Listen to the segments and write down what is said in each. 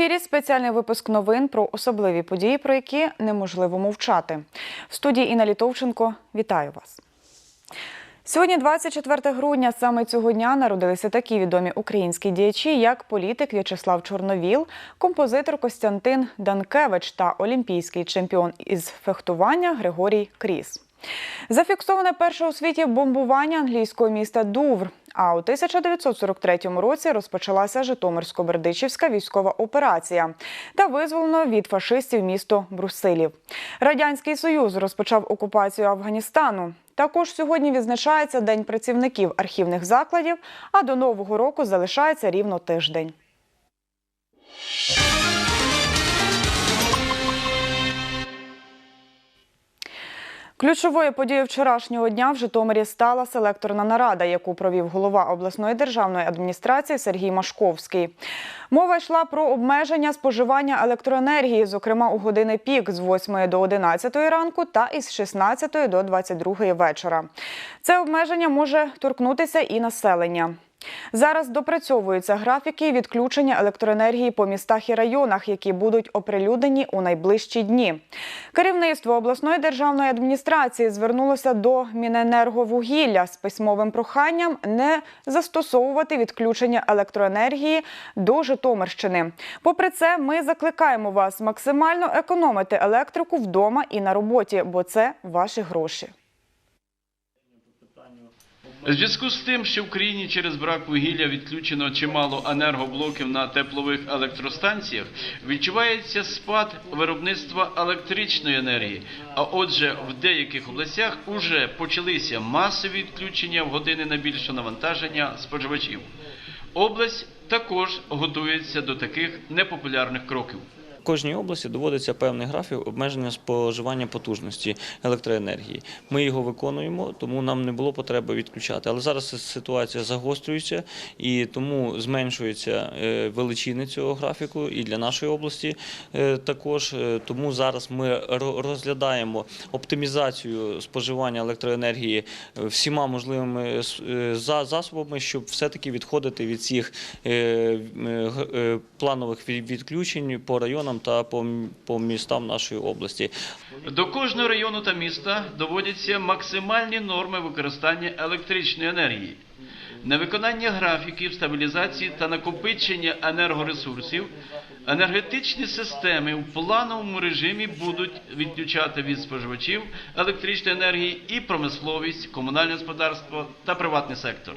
Ефірі спеціальний випуск новин про особливі події, про які неможливо мовчати. В студії Інна Літовченко вітаю вас. Сьогодні, 24 грудня, саме цього дня народилися такі відомі українські діячі, як політик В'ячеслав Чорновіл, композитор Костянтин Данкевич та олімпійський чемпіон із фехтування Григорій Кріс. Зафіксоване перше у світі бомбування англійського міста Дувр. А у 1943 році розпочалася Житомирсько-Бердичівська військова операція та визволено від фашистів місто Брусилів. Радянський Союз розпочав окупацію Афганістану. Також сьогодні відзначається День працівників архівних закладів, а до нового року залишається рівно тиждень. Ключовою подією вчорашнього дня в Житомирі стала селекторна нарада, яку провів голова обласної державної адміністрації Сергій Машковський. Мова йшла про обмеження споживання електроенергії, зокрема у години пік з 8 до 11 ранку та із 16 до 22 вечора. Це обмеження може торкнутися і населення. Зараз допрацьовуються графіки відключення електроенергії по містах і районах, які будуть оприлюднені у найближчі дні. Керівництво обласної державної адміністрації звернулося до Міненерговугілля з письмовим проханням не застосовувати відключення електроенергії до Житомирщини. Попри це, ми закликаємо вас максимально економити електрику вдома і на роботі, бо це ваші гроші. Зв'язку з тим, що в країні через брак вугілля відключено чимало енергоблоків на теплових електростанціях, відчувається спад виробництва електричної енергії. А отже, в деяких областях уже почалися масові відключення в години найбільшого навантаження споживачів. Область також готується до таких непопулярних кроків. Кожній області доводиться певний графік обмеження споживання потужності електроенергії. Ми його виконуємо, тому нам не було потреби відключати. Але зараз ситуація загострюється і тому зменшується е, величини цього графіку і для нашої області е, також. Е, Тому зараз ми ро- розглядаємо оптимізацію споживання електроенергії всіма можливими засобами, щоб все-таки відходити від цих планових відключень по районам та по, містам нашої області. До кожного району та міста доводяться максимальні норми використання електричної енергії. Невиконання графіків стабілізації та накопичення енергоресурсів енергетичні системи в плановому режимі будуть відключати від споживачів електричної енергії і промисловість, комунальне господарство та приватний сектор.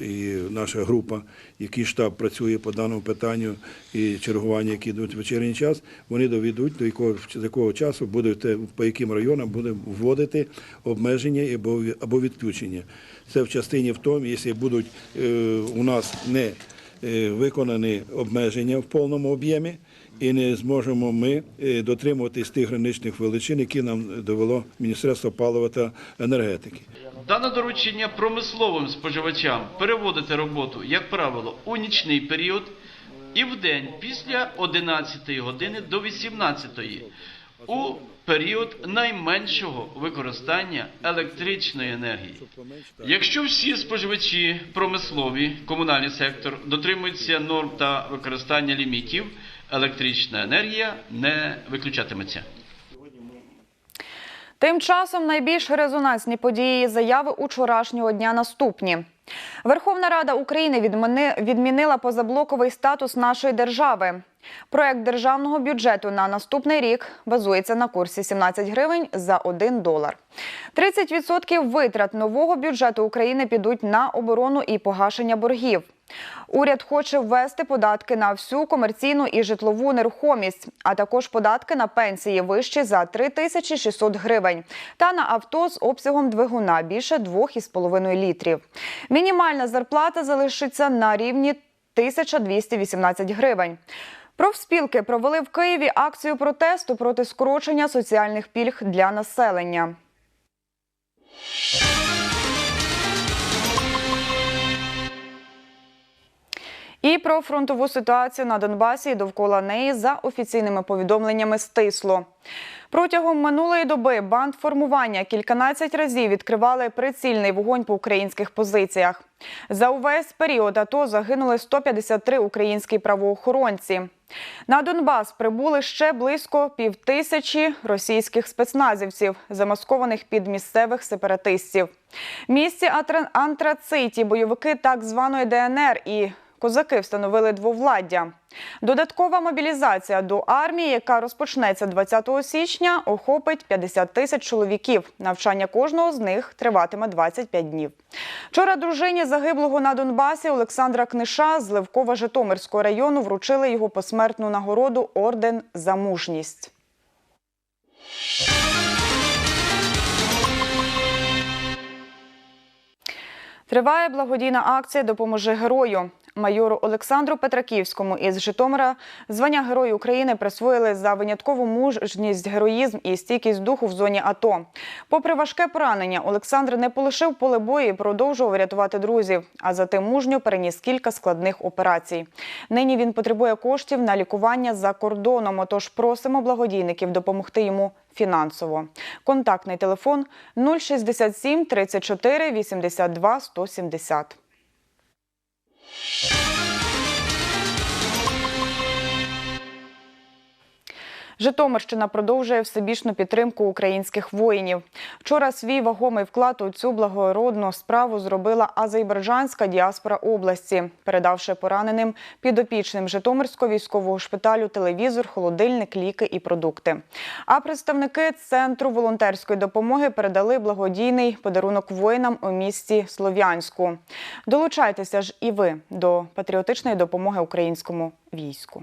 і наша група, який штаб працює по даному питанню, і чергування, які йдуть в вечірній час, вони доведуть до якого, з якого часу будете по яким районам буде вводити обмеження або, відключення. Це в частині в тому, якщо будуть е, у нас не виконані обмеження в повному об'ємі, і не зможемо ми е, дотримуватись тих граничних величин, які нам довело Міністерство палива та енергетики. Дане доручення промисловим споживачам переводити роботу, як правило, у нічний період і в день після 11 години до 18 у період найменшого використання електричної енергії. Якщо всі споживачі промислові, комунальний сектор дотримуються норм та використання лімітів, електрична енергія не виключатиметься. Тим часом найбільш резонансні події заяви учорашнього дня наступні. Верховна Рада України відмінила позаблоковий статус нашої держави. Проект державного бюджету на наступний рік базується на курсі 17 гривень за 1 долар. 30% витрат нового бюджету України підуть на оборону і погашення боргів. Уряд хоче ввести податки на всю комерційну і житлову нерухомість, а також податки на пенсії вищі за 3600 гривень та на авто з обсягом двигуна більше 2,5 літрів. Мінімальна зарплата залишиться на рівні 1218 гривень. Профспілки провели в Києві акцію протесту проти скорочення соціальних пільг для населення. І про фронтову ситуацію на Донбасі і довкола неї за офіційними повідомленнями стисло. Протягом минулої доби банд формування кільканадцять разів відкривали прицільний вогонь по українських позиціях. За увесь період АТО загинули 153 українські правоохоронці. На Донбас прибули ще близько півтисячі російських спецназівців, замаскованих під місцевих сепаратистів. В Місті Антрациті бойовики так званої ДНР і Козаки встановили двовладдя. Додаткова мобілізація до армії, яка розпочнеться 20 січня, охопить 50 тисяч чоловіків. Навчання кожного з них триватиме 25 днів. Вчора дружині загиблого на Донбасі Олександра Книша з Левкова-Житомирського району вручили його посмертну нагороду орден за мужність. Триває благодійна акція Допоможи герою. Майору Олександру Петраківському із Житомира звання Герою України присвоїли за виняткову мужність, героїзм і стійкість духу в зоні АТО. Попри важке поранення, Олександр не полишив поле бою і продовжував рятувати друзів. А затим мужньо переніс кілька складних операцій. Нині він потребує коштів на лікування за кордоном. Отож просимо благодійників допомогти йому фінансово. Контактний телефон 067 34 82 170. you Житомирщина продовжує всебічну підтримку українських воїнів. Вчора свій вагомий вклад у цю благородну справу зробила азербайджанська діаспора області, передавши пораненим підопічним Житомирського військового шпиталю телевізор, холодильник, ліки і продукти. А представники центру волонтерської допомоги передали благодійний подарунок воїнам у місті Слов'янську. Долучайтеся ж і ви до патріотичної допомоги українському війську.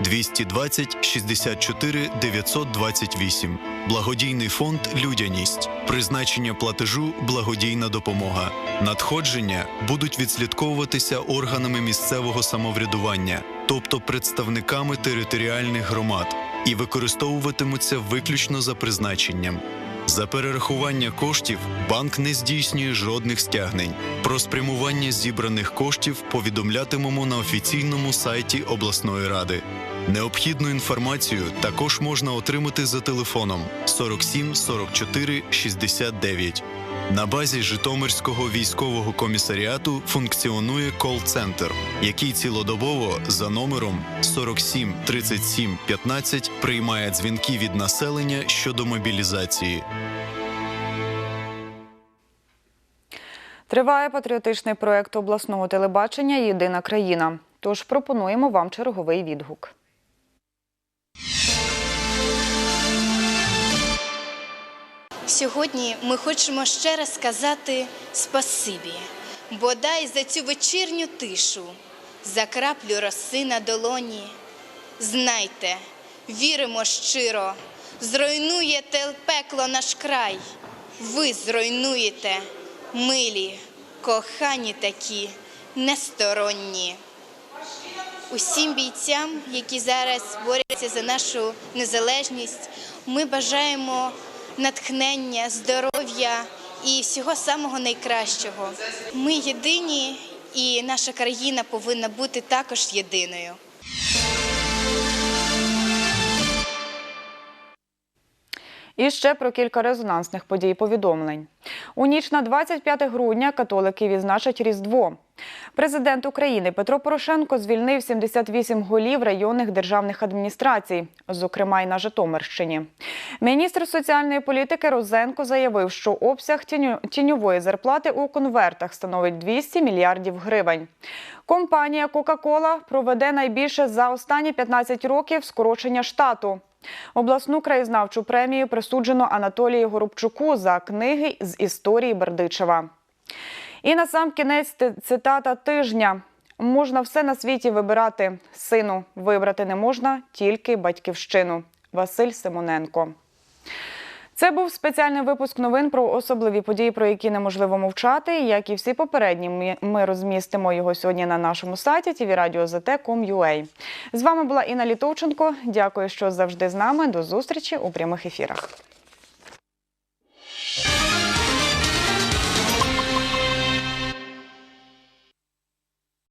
220 64 928. Благодійний фонд Людяність. Призначення платежу благодійна допомога. Надходження будуть відслідковуватися органами місцевого самоврядування, тобто представниками територіальних громад, і використовуватимуться виключно за призначенням. За перерахування коштів банк не здійснює жодних стягнень. Про спрямування зібраних коштів повідомлятимемо на офіційному сайті обласної ради. Необхідну інформацію також можна отримати за телефоном 47 44 69. На базі Житомирського військового комісаріату функціонує кол-центр, який цілодобово за номером 47 37 15 приймає дзвінки від населення щодо мобілізації. Триває патріотичний проект обласного телебачення Єдина країна. Тож пропонуємо вам черговий відгук. Сьогодні ми хочемо ще раз сказати спасибі, бодай за цю вечірню тишу, за краплю роси на долоні. Знайте, віримо щиро, зруйнуєте пекло наш край. Ви зруйнуєте, милі, кохані такі, несторонні. Усім бійцям, які зараз борються за нашу незалежність, ми бажаємо натхнення, здоров'я і всього самого найкращого. Ми єдині, і наша країна повинна бути також єдиною. І ще про кілька резонансних подій повідомлень. У ніч на 25 грудня католики відзначать Різдво. Президент України Петро Порошенко звільнив 78 голів районних державних адміністрацій, зокрема й на Житомирщині. Міністр соціальної політики Розенко заявив, що обсяг тіньової зарплати у конвертах становить 200 мільярдів гривень. Компанія Кока-Кола проведе найбільше за останні 15 років скорочення штату. Обласну краєзнавчу премію присуджено Анатолію Горобчуку за книги з історії Бердичева. І на сам кінець цитата тижня. Можна все на світі вибирати. Сину вибрати не можна тільки батьківщину. Василь Симоненко. Це був спеціальний випуск новин про особливі події, про які неможливо мовчати. Як і всі попередні, ми- розмістимо його сьогодні на нашому сайті tvradio.zt.com.ua. З вами була Інна Літовченко. Дякую, що завжди з нами. До зустрічі у прямих ефірах.